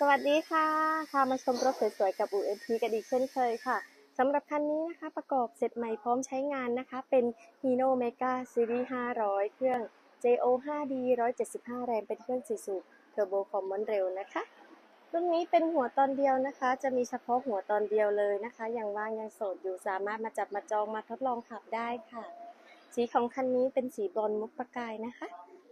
สวัสดีค่ะค่ะมาชมรถสวยๆ กับ UMP กันอีกเช่นเคยค่ะสำหรับคันนี้นะคะประกอบเสร็จใหม่พร้อมใช้งานนะคะ เป็น Hino Mega Series 500 เครื่อง JO 5D 175 แรงเป็นเครื่อง4สูบเทอร์โบคอมมอนเร็วนะคะรุ่นนี้เป็นหัวตอนเดียวนะคะ จะมีเฉพาะหัวตอนเดียวเลยนะคะ ยังว่างยังโสดอยู่สามารถมาจับมาจองมาทดลองขับได้ค่ะ สีของคันนี้เป็นสีบรอนมุกประกายนะคะ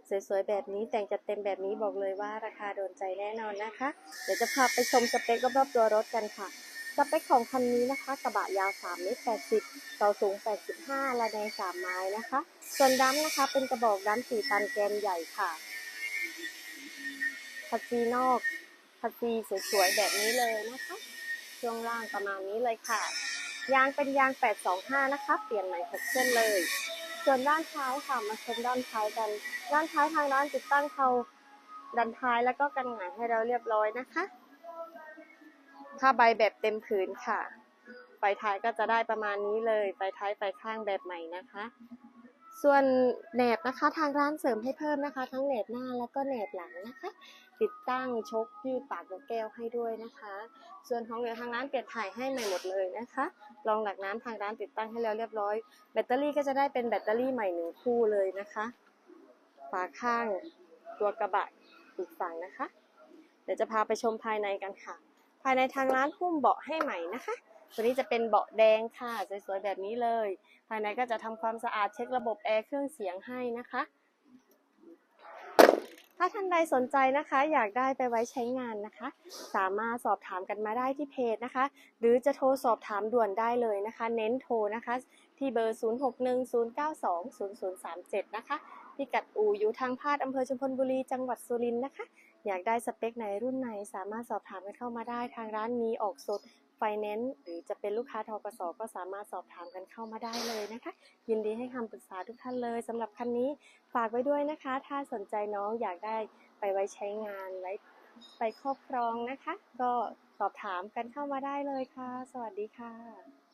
สวยๆแบบนี้แต่งจัดเต็มแบบนี้บอกเลยว่าราคาโดนใจแน่นอนนะคะ เดี๋ยวจะพาไปชมสเปครอบๆตัวรถกันค่ะสเปคของคันนี้นะคะ กระบะยาว3เมตร80เสาสูง 85 ระแนง3ไม้นะคะ ส่วนดั้มนะคะ เป็นกระบอกดั้ม4ตันแกนใหญ่ค่ะคัดซีนอกคัดซีสวยๆแบบนี้เลยนะคะ ช่วงล่างประมาณนี้เลยค่ะ ยางเป็นยาง 825 นะคะ เปลี่ยนใหม่6เส้นเลย ส่วนด้านท้ายค่ะมาชมด้านท้ายกัน ด้านท้ายทางร้านติดตั้งเขาดันท้ายแล้วก็กันหงายให้เราเรียบร้อยนะคะผ้าใบแบบเต็มผืนค่ะไฟท้ายก็จะได้ประมาณนี้เลยไฟท้ายไฟข้างแบบใหม่นะคะ ส่วนแหนบนะคะทางร้านเสริมให้เพิ่มนะคะ ทั้งแหนบหน้าแล้วก็แหนบหลังนะคะ ติดตั้งชกยืดปากนกแก้วให้ด้วยนะคะ ส่วนของเหลือทางร้านเปลี่ยนถ่ายให้ใหม่หมดเลยนะคะรองหลักน้ำทางร้านติดตั้งให้แล้วเรียบร้อย แบตเตอรี่ก็จะได้เป็นแบตเตอรี่ใหม่หนึ่งคู่เลยนะคะฝาข้างตัวกระบะอีกฝั่งนะคะ เดี๋ยวจะพาไปชมภายในกันค่ะ ภายในทางร้านหุ้มเบาะให้ใหม่นะคะ ตัวนี้จะเป็นเบาะแดงค่ะสวยๆแบบนี้เลย ภายในก็จะทำความสะอาดเช็คระบบแอร์เครื่องเสียงให้นะคะ ถ้าท่านใดสนใจนะคะ อยากได้ไปไว้ใช้งานนะคะ สามารถสอบถามกันมาได้ที่เพจนะคะ หรือจะโทรสอบถามด่วนได้เลยนะคะ เน้นโทรนะคะ ที่เบอร์ 0610920037 นะคะพิกัดอู่อยู่ทางพาดอำเภอชุมพลบุรีจังหวัดสุรินทร์นะคะ อยากได้สเปคไหนรุ่นไหนสามารถสอบถามกันเข้ามาได้ทางร้านมีออกสด แนนซ์หรือจะเป็นลูกค้าทกสก็สามารถสอบถามกันเข้ามาได้เลยนะคะ ยินดีให้คำปรึกษาทุกท่านเลยสำหรับคันนี้ฝากไว้ด้วยนะคะ ถ้าสนใจน้องอยากได้ไปไว้ใช้งานไว้ไปครอบครองนะคะ ก็สอบถามกันเข้ามาได้เลยค่ะ สวัสดีค่ะ